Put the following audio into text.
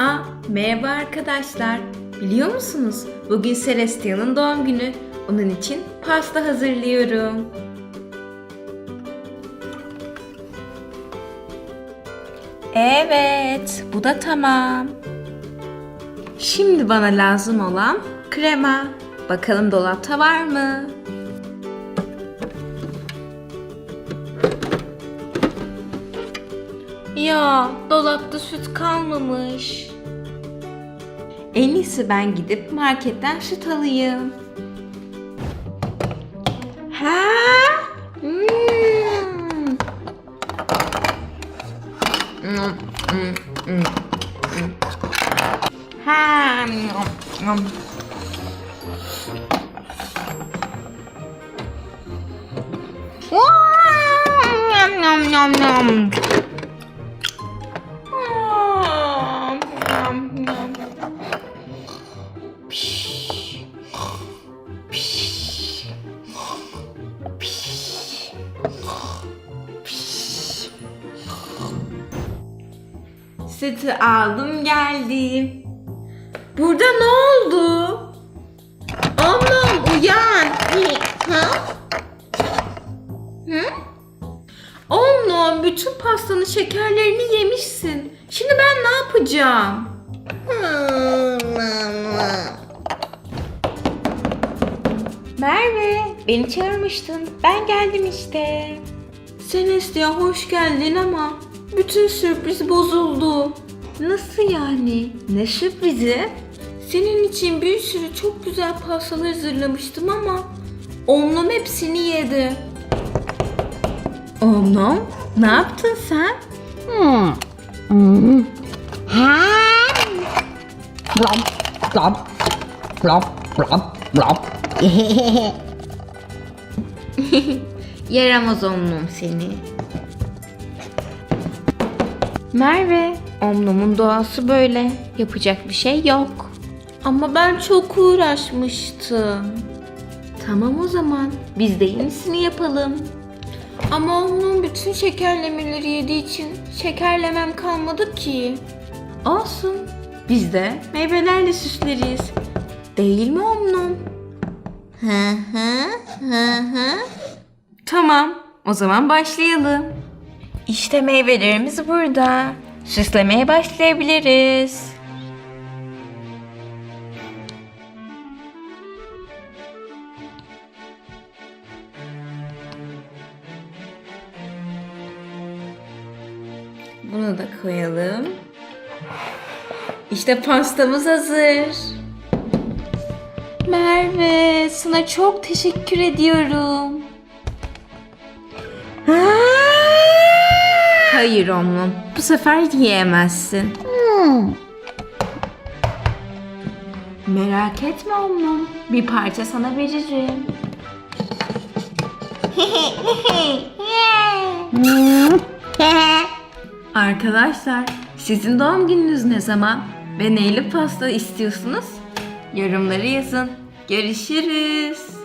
Aa, merhaba arkadaşlar. Biliyor musunuz? Bugün Celestia'nın doğum günü. Onun için pasta hazırlıyorum. Evet, bu da tamam. Şimdi bana lazım olan krema. Bakalım dolapta var mı? Ya dolapta süt kalmamış. En iyisi ben gidip marketten süt alayım. Ha? Hmm. Hmm, hmm, hmm, hmm. Ha. hmm, hmm. Nom nom. Nom, Sütü aldım geldim. Burada ne oldu? Oğlum uyan. Ha? Hı? Oğlum bütün pastanın şekerlerini yemişsin. Şimdi ben ne yapacağım? Merve, beni çağırmıştın. Ben geldim işte. Celestia hoş geldin ama bütün sürpriz bozuldu. Nasıl yani? Ne sürprizi? Senin için bir sürü çok güzel pastalar hazırlamıştım ama Omnum hepsini yedi. Omnum, ne yaptın sen? Blop, blop, blop, blop, blop. Yaramaz Omnum seni. Merve, Omnum'un doğası böyle. Yapacak bir şey yok. Ama ben çok uğraşmıştım. Tamam o zaman. Biz de yenisini yapalım. Ama Omnum bütün şekerlemeleri yediği için şekerlemem kalmadı ki. Olsun. Biz de meyvelerle süsleriz. Değil mi Omnum? Hı hı hı hı. Tamam, o zaman başlayalım. İşte meyvelerimiz burada. Süslemeye başlayabiliriz. Bunu da koyalım. İşte pastamız hazır. Merve, sana çok teşekkür ediyorum. Hayır Omlum, bu sefer yiyemezsin. Merak etme Omlum, bir parça sana veririm. Arkadaşlar, sizin doğum gününüz ne zaman ve neyli pasta istiyorsunuz? Yorumları yazın. Görüşürüz.